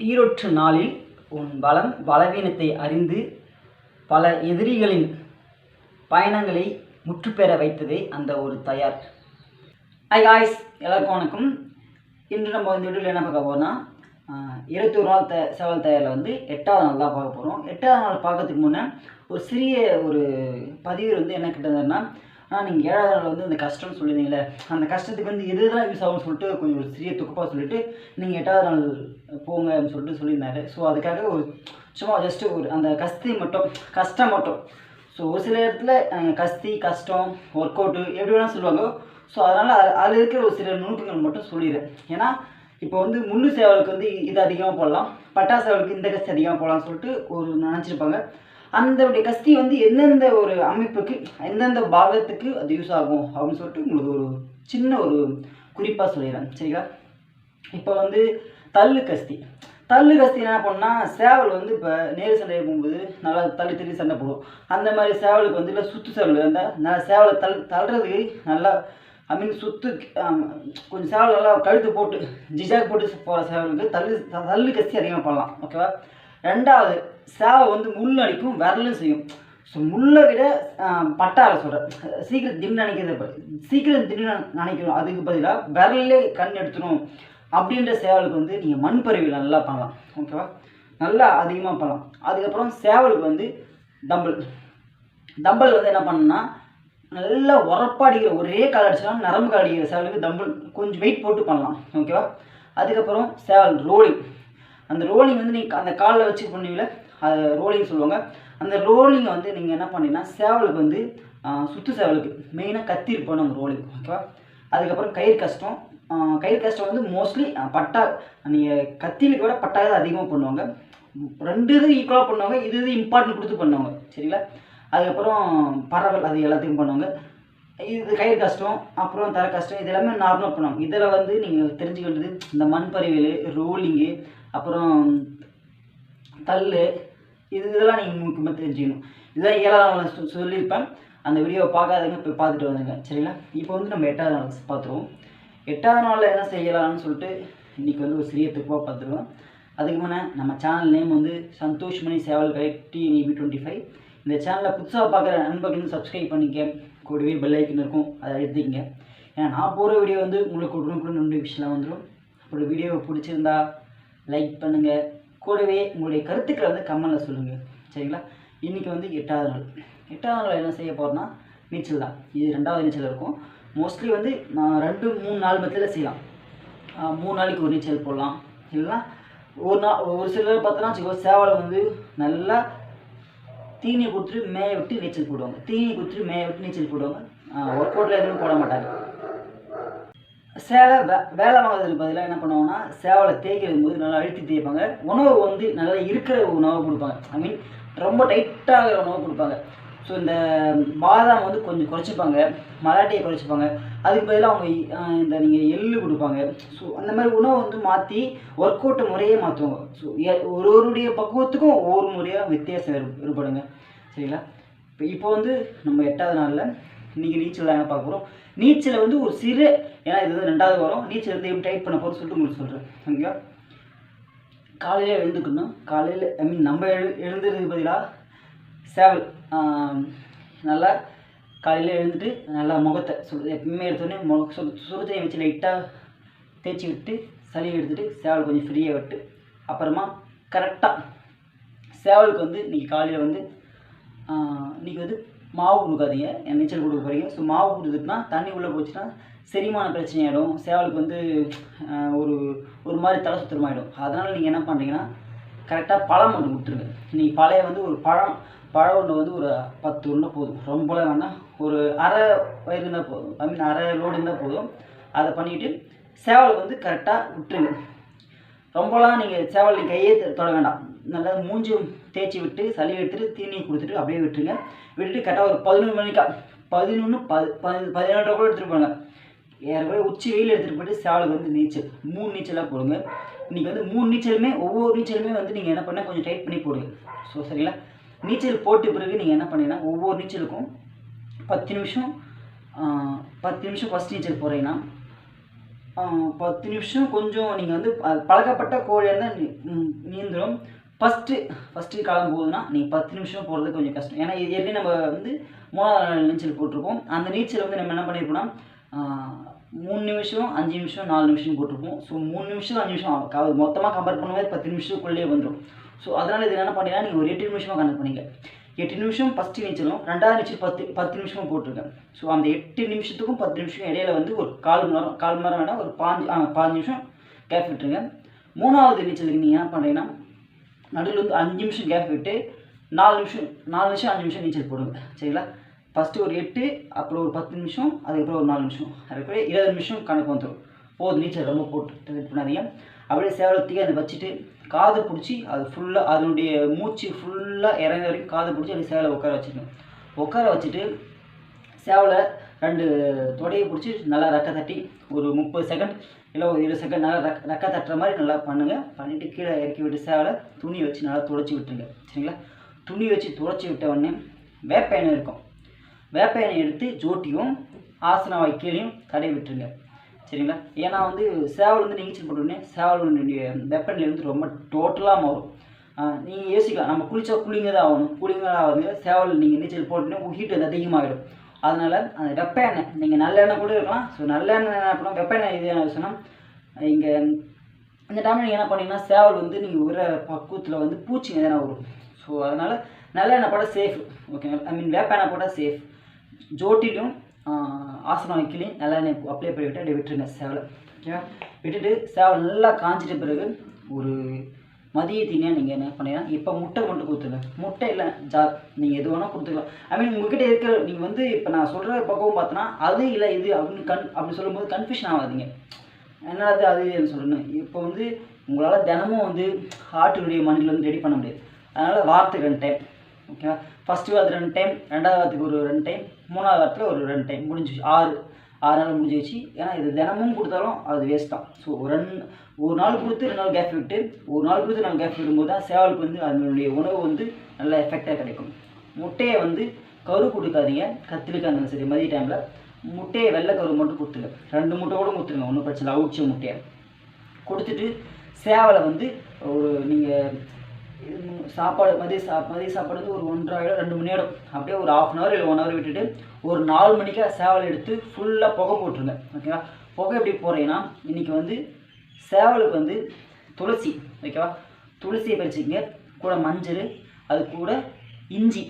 ஈரொற்று நாளில் உன் பலம் பலவீனத்தை அறிந்து பல எதிரிகளின் பயணங்களை முற்றுப்பெற வைத்ததே அந்த ஒரு தயார். ஐ ஆய்ஸ் எல்லாருக்கும் வணக்கம். இன்று நம்ம இந்த வீடியோவில் என்ன பார்க்க போகிறோம்னா இருபத்தொரு நாள் த செவல் தயாரில் வந்து எட்டாவது நாள் தான் பார்க்க போகிறோம் எட்டாவது நாள் பார்க்கறதுக்கு முன்னே ஒரு சிறிய ஒரு பதிவு வந்து என்ன கிட்டதுன்னா ஆனால் நீங்கள் ஏழாவது நாள் வந்து அந்த கஷ்டம்னு சொல்லியிருந்தீங்களே அந்த கஷ்டத்துக்கு வந்து எது இதெல்லாம் யூஸ் ஆகும்னு சொல்லிட்டு கொஞ்சம் ஒரு சிறிய துக்கப்பாக சொல்லிட்டு நீங்கள் எட்டாவது நாள் போங்க அப்படின்னு சொல்லிட்டு சொல்லியிருந்தாரு. ஸோ அதுக்காக ஒரு சும்மா ஜஸ்ட்டு ஒரு அந்த கஸ்தி மட்டும் கஷ்டம் மட்டும். ஸோ ஒரு சில இடத்துல கஸ்தி கஷ்டம் ஒர்க் அவுட்டு எப்படி வேணால் சொல்லுவாங்க. ஸோ அதனால் அதில் இருக்கிற ஒரு சில நுணுக்கங்கள் மட்டும் சொல்லிடுறேன். ஏன்னா இப்போ வந்து முள்ளு சேவலுக்கு வந்து இது அதிகமாக போடலாம் பட்டாசு சேவலுக்கு இந்த கஸ்தி அதிகமாக போடலாம்னு சொல்லிட்டு ஒரு நினச்சிருப்பாங்க. அந்த கஸ்தி வந்து எந்தெந்த ஒரு அமைப்புக்கு எந்தெந்த பாகத்துக்கு அது யூஸ் ஆகும் அப்படின்னு சொல்லிட்டு உங்களுக்கு ஒரு சின்ன ஒரு குறிப்பாக சொல்லிடுறேன். சரிங்களா? இப்போ வந்து தள்ளு கஸ்தி தள்ளு கஸ்தி என்ன பண்ணால் சேவல் வந்து இப்போ நேரு சண்டை போகும்போது நல்லா தள்ளி தள்ளி சண்டை போடும். அந்த மாதிரி சேவலுக்கு வந்து இல்லை சுத்து சேவல் இருந்தால் நல்லா சேவலை தள் தள்ளுறதுக்கு நல்லா ஐ மீன் சுத்து கொஞ்சம் சேவல் நல்லா கழுத்து போட்டு ஜிஜாக் போட்டு போகிற சேவலுக்கு தள்ளு தள்ளு கஸ்தி அதிகமாக பண்ணலாம். ஓகேவா ரெண்டாவது சேவை வந்து முள்ளடிக்கும் விரலும் செய்யும். ஸோ முள்ளை விட பட்டால சொல்கிறேன் சீக்கிரம் தின்னு நினைக்கிறது சீக்கிரம் தின்னு நினைக்கணும். அதுக்கு பதிலாக விரலே கண் எடுத்துணும் அப்படின்ற சேவலுக்கு வந்து நீங்கள் மண் பருவியில் நல்லா பண்ணலாம். ஓகேவா நல்லா அதிகமாக பண்ணலாம். அதுக்கப்புறம் சேவலுக்கு வந்து தம்பிள் தம்பல் வந்து என்ன பண்ணணும்னா நல்லா உரப்பா அடிக்கிற ஒரே கால் அடிச்சலாம் நரம்பு கால் அடிக்கிற சேவலுக்கு தம்பிள் கொஞ்சம் வெயிட் போட்டு பண்ணலாம். ஓகேவா அதுக்கப்புறம் சேவல் ரோலிங் அந்த ரோலிங் வந்து நீங்கள் அந்த காலில் வச்சு பண்ணுவீங்கள அது ரோலிங் சொல்லுவாங்க. அந்த ரோலிங்கை வந்து நீங்கள் என்ன பண்ணீங்கன்னா சேவலுக்கு வந்து சுற்று சுத்து சேவலுக்கு மெயினாக கத்தி இருப்போம் ரோலிங் ஓகேவா அதுக்கப்புறம் கயிறு கஷ்டம். கயிறு கஷ்டம் வந்து மோஸ்ட்லி பட்டா நீங்கள் கத்தியிலுக்கு விட பட்டா தான் அதிகமாக பண்ணுவாங்க. ரெண்டு இது ஈக்குவலாக பண்ணுவாங்க இது இது இம்பார்ட்டன்ட் கொடுத்து பண்ணுவாங்க சரிங்களா? அதுக்கப்புறம் பறவை அது எல்லாத்தையும் பண்ணுவாங்க. இது கயிறு கஷ்டம் அப்புறம் தர கஷ்டம் இது எல்லாமே நார்மலாக பண்ணுவாங்க. இதில் வந்து நீங்கள் தெரிஞ்சுக்க வேண்டியது இந்த மண் பறிவியல் ரோலிங்கு அப்புறம் தள்ளு. இது இதெல்லாம் நீங்கள் முக்கியமாக தெரிஞ்சுக்கணும். இதுதான் ஏழாவது நாள் சொ- சொல்லியிருப்பேன். அந்த வீடியோவை பார்க்காதவங்க இப்போ பார்த்துட்டு வந்துங்க சரிங்களா? இப்போ வந்து நம்ம எட்டாவது நாள் பார்த்துருவோம். எட்டாவது நாளில் என்ன செய்யலாம்னு சொல்லிட்டு இன்றைக்கி வந்து ஒரு சிறிய துப்பாக பார்த்துருவோம். அதுக்கு முன்னே நம்ம சேனல் நேம் வந்து சந்தோஷ் மணி சேவல் கை டிஎன்இபி டுவெண்ட்டி ஃபைவ் இந்த சேனலை புதுசாக பார்க்குற நண்பர்களும் சப்ஸ்கிரைப் பண்ணிக்க. கூடவே பெல் ஐக்கன் இருக்கும். அதை எடுத்துக்கங்க ஏன்னா நான் போகிற வீடியோ வந்து உங்களுக்கு உடனுக்குடன் நோட்டிஃபிகேஷனில் வந்துடும் அப்புறம் வீடியோவை பிடிச்சிருந்தா லைக் பண்ணுங்கள் கூடவே உங்களுடைய கருத்துக்களை வந்து கமெண்டில் சொல்லுங்கள் சரிங்களா? இன்றைக்கி வந்து எட்டாவது நாள். எட்டாவது நாள் என்ன செய்ய போகிறோம்னா நீச்சல் தான். இது ரெண்டாவது நீச்சல் இருக்கும். மோஸ்ட்லி வந்து நான் ரெண்டு மூணு நாலு மத்தியில் செய்யலாம். மூணு நாளைக்கு ஒரு நீச்சல் போடலாம். இல்லைன்னா ஒரு நாள் ஒரு சிலர் பார்த்தோன்னா வச்சுக்கோ சேவலை வந்து நல்லா தீனி கொடுத்துட்டு மேய விட்டு நீச்சல் போடுவாங்க. தீனி கொடுத்துட்டு மேய விட்டு நீச்சல் போடுவாங்க. ஒர்க் அவுட்டில் எதுவும் போட மாட்டாங்க. சேலை வே வேலை வாங்குறதுக்கு பதிலாக என்ன பண்ணுவாங்கன்னா சேவலை தேய்க்கிறது போது நல்லா அழுத்தி தேய்ப்பாங்க. உணவு வந்து நல்லா இருக்கிற உணவு கொடுப்பாங்க. ஐ மீன் ரொம்ப டைட்டாகிற உணவு கொடுப்பாங்க. ஸோ இந்த பாதாம் வந்து கொஞ்சம் குறைச்சிப்பாங்க. மராட்டியை குறைச்சிப்பாங்க. அதுக்கு பதிலாக அவங்க இந்த நீங்கள் எள்ளு கொடுப்பாங்க. ஸோ அந்த மாதிரி உணவை வந்து மாற்றி ஒர்க் அவுட் முறையே மாற்றுவாங்க ஸோ ஒரு ஒருடைய பக்குவத்துக்கும் ஒவ்வொரு முறையாக வித்தியாசம் வேறு சரிங்களா? இப்போ இப்போ வந்து நம்ம எட்டாவது நாளில் இன்றைக்கி நீச்சல் தாங்க பார்க்க போகிறோம் நீச்சலை வந்து ஒரு சிறு ஏன்னா இது வந்து ரெண்டாவது வரும். நீச்சல் வந்து எப்படி டைட் பண்ண போகிறோம்னு சொல்லிட்டு உங்களுக்கு சொல்கிறேன் ஓகேவா காலையில் எழுந்துக்கணும். காலையில் ஐ மீன் நம்ம எழு எழுந்துருக்கு பதிலாக சேவல் நல்லா காலையில் எழுந்துட்டு நல்லா முகத்தை சுடு எப்பவுமே எடுத்தோடனே முக சு சுடு தண்ணி வச்சு லைட்டாக தேய்ச்சி விட்டு சளி எடுத்துகிட்டு சேவல் கொஞ்சம் ஃப்ரீயாக விட்டு அப்புறமா கரெக்டாக சேவலுக்கு வந்து இன்றைக்கி காலையில் வந்து இன்றைக்கி வந்து மாவு கொடுக்காதீங்க. நீச்சல் கொடுக்க போகிறீங்க ஸோ மாவு கொடுத்துட்டுனா தண்ணி உள்ளே போச்சுன்னா செரிமான பிரச்சனை ஆகிடும் சேவலுக்கு வந்து ஒரு ஒரு மாதிரி தலை சுத்தமாகிடும் அதனால் நீங்கள் என்ன பண்ணுறீங்கன்னா கரெக்டாக பழம் ஒன்று கொடுத்துருங்க. இன்றைக்கி பழைய வந்து ஒரு பழம் பழம் ஒன்று வந்து ஒரு பத்து ஒன்று போதும். ரொம்பலாம் வேணால் ஒரு அரை வயிறு இருந்தால் போதும். ஐ மீன் அரை லோடு இருந்தால் போதும். அதை பண்ணிவிட்டு சேவலுக்கு வந்து கரெக்டாக விட்டுருங்க. ரொம்பலாம் நீங்கள் சேவல் நீ கையே தொட வேண்டாம். நல்லா மூஞ்சும் தேய்ச்சி விட்டு சளி எடுத்துட்டு தீனி கொடுத்துட்டு அப்படியே விட்டுருங்க. விட்டுட்டு கரெக்டாக ஒரு பதினொன்று மணிக்கா பதினொன்று பது பதி பதினெட்டு கூட எடுத்துகிட்டு போங்க. ஏறக்குறைய உச்சி வெயில் எடுத்துகிட்டு போயிட்டு சேவலுக்கு வந்து நீச்சல் மூணு நீச்சலாக போடுங்க. இன்றைக்கி வந்து மூணு நீச்சலுமே ஒவ்வொரு நீச்சலுமே வந்து நீங்கள் என்ன பண்ண கொஞ்சம் டைட் பண்ணி போடுங்க. ஸோ சரிங்களா? நீச்சல் போட்ட பிறகு நீங்கள் என்ன பண்ணீங்கன்னா ஒவ்வொரு நீச்சலுக்கும் பத்து நிமிஷம் பத்து நிமிஷம் ஃபஸ்ட் நீச்சல் போகிறீங்கன்னா பத்து நிமிஷம் கொஞ்சம் நீங்கள் வந்து பழக்கப்பட்ட கோழியாக இருந்தால் நீ- நீந்துடும் ஃபஸ்ட்டு ஃபஸ்ட்டு கிளம்பும் போதுன்னா நீங்கள் பத்து நிமிஷம் போகிறது கொஞ்சம் கஷ்டம். ஏன்னா இது ஏற்கனவே நம்ம வந்து மூணாவது நாள் நீச்சல் போட்டிருப்போம் அந்த நீச்சல் வந்து நம்ம என்ன பண்ணியிருக்கோம்னா மூணு நிமிஷம் அஞ்சு நிமிஷம் நாலு நிமிஷம் போட்டிருப்போம். ஸோ மூணு நிமிஷம் அஞ்சு நிமிஷம் மொத்தமாக கம்பேர் பண்ணும்போது பத்து நிமிஷத்துக்குள்ளேயே வந்துடும் ஸோ அதனால் இது என்ன பண்ணிங்கன்னா நீங்கள் ஒரு எட்டு நிமிஷமாக கணக்கு பண்ணிங்க. எட்டு நிமிஷம் ஃபஸ்ட்டு நீச்சலும் ரெண்டாவது நீச்சல் பத்து பத்து நிமிஷமும் போட்டிருக்கேன். ஸோ அந்த எட்டு நிமிஷத்துக்கும் பத்து நிமிஷம் இடையில வந்து ஒரு கால் மணி நேரம் கால் மணி நேரம் வேணால் ஒரு பாஞ்சு பாஞ்சு நிமிஷம் கேப் விட்டுருங்க. மூணாவது நீச்சலுக்கு நீங்கள் என்ன பண்ணுறீங்கன்னா நடுவில் வந்து அஞ்சு நிமிஷம் கேப் விட்டு நாலு நிமிஷம் நாலு நிமிஷம் அஞ்சு நிமிஷம் நீச்சல் போடுங்க. சரிங்களா? ஃபஸ்ட்டு ஒரு எட்டு அப்புறம் ஒரு பத்து நிமிஷம் அதுக்கப்புறம் ஒரு நாலு நிமிஷம். அதுக்கப்புறம் இருபது நிமிஷம் கணக்கு வந்துடும் போதும் நீச்சல் ரொம்ப போட்டு இது பண்ணாதீங்க. அப்படியே சேவலத்துக்கு அதை வச்சுட்டு காது பிடிச்சி அது ஃபுல்லாக அதனுடைய மூச்சு ஃபுல்லாக இறங்க வரைக்கும் காது பிடிச்சி அப்படி சேவலை உட்கார வச்சுக்கணும் உட்கார வச்சுட்டு சேவலை ரெண்டு தொடையை பிடிச்சி நல்லா ரெக்க தட்டி ஒரு முப்பது செகண்ட் இல்லை ஒரு இருபது செகண்ட் நல்லா ரெக்க ரெக்க தட்டுற மாதிரி நல்லா பண்ணுங்கள் பண்ணிவிட்டு கீழே இறக்கி விட்டு சேவலை துணி வச்சு நல்லா துடைச்சி விட்டுருங்க. சரிங்களா? துணி வச்சு துடைச்சி விட்ட உடனே வேப்ப எண்ணெய் இருக்கும். வேப்ப எண்ணெய் எடுத்து ஜோட்டியும் ஆசனவாய் கீழையும் தடை விட்டுருங்க. சரிங்களா? ஏன்னா வந்து சேவல் வந்து நீச்சல் போட்டோடனே சேவலுடைய வெப்பநிலை வந்து ரொம்ப டோட்டலாக மாறும். நீங்கள் யோசிக்கலாம். நம்ம குளிச்சா குளிங்க தான் ஆகணும். குளிங்க தான் ஆகுது. சேவல் நீங்கள் நீச்சல் போட்டுனே ஹீட் வந்து அதிகமாகிடும் அதனால் அந்த வெப்ப எண்ணெய் நீங்கள் நல்லெண்ணெய் கூட இருக்கலாம். ஸோ நல்லெண்ணெய் என்ன பண்ணலாம் வெப்ப எண்ணெய் இது என்ன சொன்னால் இங்கே இந்த டைமில் நீங்கள் என்ன பண்ணீங்கன்னா சேவல் வந்து நீங்கள் விடுற பக்குவத்தில் வந்து பூச்சி எதனா வரும் ஸோ அதனால் நல்லெண்ணெய் போட்டால் சேஃப் ஓகேங்களா ஐ மீன் வேப்ப எண்ணெய் போட்டால் சேஃப் ஜோட்டிலையும் ஆசனம் வைக்கலையும் நல்லா அப்ளை பண்ணி விட்டு அப்படியே விட்டுருங்க சேவலை. ஓகேவா விட்டுட்டு சேவல் நல்லா காஞ்சிட்ட பிறகு ஒரு மதிய நீங்கள் என்ன பண்ணீங்கன்னா இப்போ முட்டை மட்டும் கொடுத்துருங்க. முட்டை இல்லை ஜா நீங்கள் எது வேணால் கொடுத்துக்கலாம். ஐ மீன் உங்ககிட்ட இருக்கிற நீங்கள் வந்து இப்போ நான் சொல்கிற பக்கம் பார்த்தோன்னா அது இல்லை இது அப்படின்னு கன் அப்படி சொல்லும்போது கன்ஃபியூஷன் ஆகாதீங்க. என்னது அது இதுன்னு சொல்லணும் இப்போ வந்து உங்களால் தினமும் வந்து ஆட்டுடைய மண்ணில் வந்து ரெடி பண்ண முடியாது. அதனால் வாரத்துக்கு ரெண்டு டைம் ஓகேவா ஃபஸ்ட்டு வாரத்துக்கு ரெண்டு டைம் ரெண்டாவது வாரத்துக்கு ஒரு ரெண்டு டைம் மூணாவது வாரத்தில் ஒரு ரெண்டு டைம் முடிஞ்சு ஆறு. ஆறு நாள் முடிஞ்சு வச்சு ஏன்னா இது தினமும் கொடுத்தாலும் அது வேஸ்ட் தான். ஸோ ரெண்டு ஒரு நாள் கொடுத்து ரெண்டு நாள் கேப் விட்டு ஒரு நாள் கொடுத்து நாள் கேப் விடும்போது தான் சேவலுக்கு வந்து அதனுடைய உணவு வந்து நல்ல எஃபெக்டாக கிடைக்கும். முட்டையை வந்து கரு கொடுக்காதீங்க. கத்திரிக்காய் இருந்தாலும் சரி மதிய டைமில் முட்டையை வெள்ளை கரு மட்டும் கொடுத்துருங்க. ரெண்டு முட்டை கூட கொடுத்துருங்க. ஒன்றும் பிரச்சனை இல்லை. முட்டையை. கொடுத்துட்டு சேவலை வந்து ஒரு நீங்கள் சாப்பாடு மதிய சா மதிய சாப்பாடு வந்து ஒரு ஒன்றரை ஆயிரம் ரெண்டு மணி நேரம். அப்படியே ஒரு ஆஃப் அன் ஹவர் இல்லை ஒன் ஹவர் விட்டுட்டு ஒரு நாலு மணிக்கா சேவல் எடுத்து ஃபுல்லாக புகை போட்டுருங்க ஓகேவா புகை எப்படி போடுறீங்கன்னா இன்றைக்கி வந்து சேவலுக்கு வந்து துளசி ஓகேவா துளசியை பறிச்சிக்கங்க. கூட மஞ்சள் அது கூட இஞ்சி.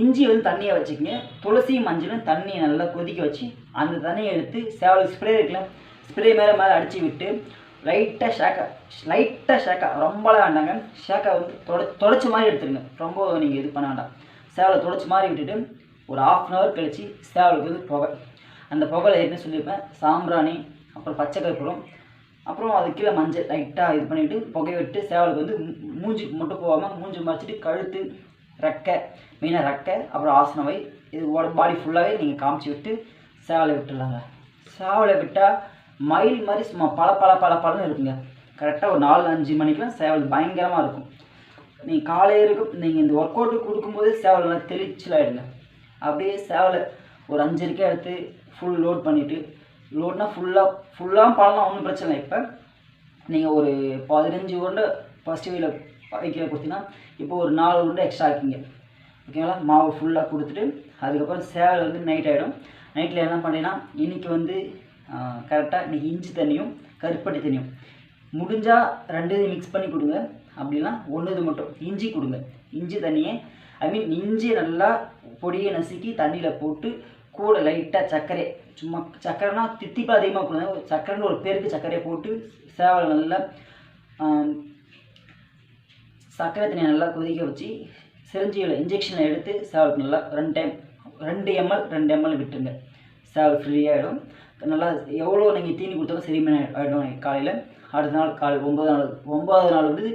இஞ்சி வந்து தண்ணியை வச்சுக்கங்க. துளசியும் மஞ்சளும் தண்ணியை நல்லா கொதிக்க வச்சு அந்த தண்ணியை எடுத்து சேவலுக்கு ஸ்ப்ரே இருக்குல்ல ஸ்ப்ரே மேலே மேலே அடித்து விட்டு லைட்டாக ஷேக்கா லைட்டாக ஷேக்கா. ரொம்பலாம் வேண்டாங்க ஷேக்கா வந்து தொட தொடச்சி மாதிரி எடுத்துருங்க. ரொம்ப நீங்கள் இது பண்ண வேண்டாம். சேவலை தொடச்சி மாதிரி விட்டுட்டு ஒரு ஆஃப் அன் ஹவர் கழிச்சு சேவலுக்கு வந்து புகை. அந்த புகையில் என்ன சொல்லியிருப்பேன்? சாம்பிராணி அப்புறம் பச்சை கற்பூரம் அப்புறம் அது கீழே மஞ்சள். லைட்டாக இது பண்ணிவிட்டு புகை விட்டு சேவலுக்கு வந்து மூஞ்சி மூஞ்சிக்கு மட்டும் போகாமல் மூஞ்சி மறைச்சிட்டு கழுத்து ரெக்கை மெயினாக ரெக்கை அப்புறம் ஆசனவை இது பாடி ஃபுல்லாகவே நீங்கள் காமிச்சு விட்டு சேவலை விட்டுடலாங்க சேவலை விட்டால் மயில் மாதிரி சும்மா பல பல பல பலன்னு இருக்குங்க. கரெக்டாக ஒரு நாலு அஞ்சு மணிக்கெலாம் சேவல் பயங்கரமாக இருக்கும். நீங்கள் காலையில் இருக்கும் நீங்கள் இந்த ஒர்க் அவுட்டு கொடுக்கும்போதே சேவல் நல்லா தெளிச்சலாகிடுங்க அப்படியே சேவலை ஒரு அஞ்சரைக்கே எடுத்து ஃபுல் லோட் பண்ணிவிட்டு லோட்னா ஃபுல்லாக ஃபுல்லாக பழம்லாம் ஒன்றும் பிரச்சனை இல்லை. இப்போ நீங்கள் ஒரு பதினஞ்சு உருண்டை ஃபஸ்ட்டு வீல வைக்கிற கொடுத்தீங்கன்னா இப்போ ஒரு நாலு உருண்டை எக்ஸ்ட்ரா ஆக்கிங்க. ஓகேங்களா மாவு ஃபுல்லாக கொடுத்துட்டு அதுக்கப்புறம் சேவல் வந்து நைட் ஆகிடும் நைட்டில் என்ன பண்ணீங்கன்னா இன்றைக்கி வந்து கரெக்டாக இன்றைக்கி இஞ்சி தண்ணியும் கருப்பட்டி தண்ணியும். முடிஞ்சால் ரெண்டு மிக்ஸ் பண்ணி கொடுங்க. அப்படின்னா ஒன்று இது மட்டும். இஞ்சி கொடுங்க. இஞ்சி தண்ணியை ஐ மீன் இஞ்சி நல்லா பொடியை நசுக்கி தண்ணியில் போட்டு கூட லைட்டாக சர்க்கரை சும்மா சர்க்கரைனா தித்திப்பா அதிகமாக கொடுங்க. ஒரு சர்க்கரைன்னு ஒரு பேருக்கு சர்க்கரையை போட்டு சேவலை நல்லா சர்க்கரை தண்ணியை நல்லா கொதிக்க வச்சு சிரஞ்சியில் இன்ஜெக்ஷனை எடுத்து சேவலுக்கு நல்லா ரெண்டு டைம் ரெண்டு எம்எல் ரெண்டு எம்எல் விட்டுருங்க. சேவல் ஃப்ரீயாகிடும் நல்லா எவ்வளோ நீங்கள் தீனி கொடுத்தாலும் செரிமான ஆகிடும் காலையில். அடுத்த நாள் காலை ஒன்பது நாள் ஒன்பதாவது நாள் வந்து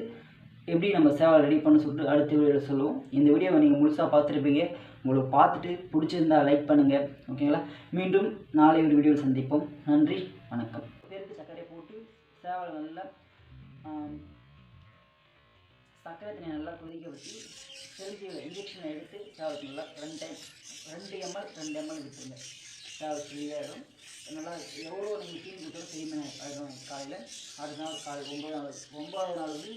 எப்படி நம்ம சேவை ரெடி பண்ண சொல்லிட்டு அடுத்த வீடியோவில் சொல்லுவோம். இந்த வீடியோவை நீங்கள் முழுசாக பார்த்துருப்பீங்க. உங்களுக்கு பார்த்துட்டு பிடிச்சிருந்தா லைக் பண்ணுங்கள் ஓகேங்களா? மீண்டும் நாளை ஒரு வீடியோவில் சந்திப்போம். நன்றி வணக்கம். பேருக்கு சர்க்கரை போட்டு சேவல் நல்லா சர்க்கரை தண்ணி நல்லா கொதிக்க வச்சு செலுத்தி இன்ஜெக்ஷனை எடுத்து சேவலுக்கு நல்லா ரெண்டு டைம் ரெண்டு எம்எல் ரெண்டு எம்எல் விட்டுருங்க சேவல் ஃப்ரீயாகிடும் நல்லா எவ்வளோ நீங்கள் தீனி கொடுத்தாலும் செய்யுமே ஆகிடும் காலையில் அடுத்த நாள் காலை ஒம்பது நாள் ஒம்பதாவது நாள் வந்து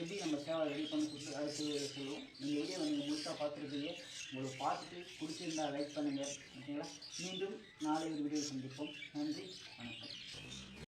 எப்படி நம்ம சேவை ரெடி பண்ணி கொடுத்து அடுத்து சொல்லுவோம். நீங்கள் வீடியோ நீங்கள் முழுசாக பார்த்துருக்கீங்க உங்களுக்கு பார்த்துட்டு பிடிச்சிருந்தா லைக் பண்ணுங்கள் ஓகேங்களா? மீண்டும் நாளை ஒரு வீடியோ சந்திப்போம். நன்றி வணக்கம்.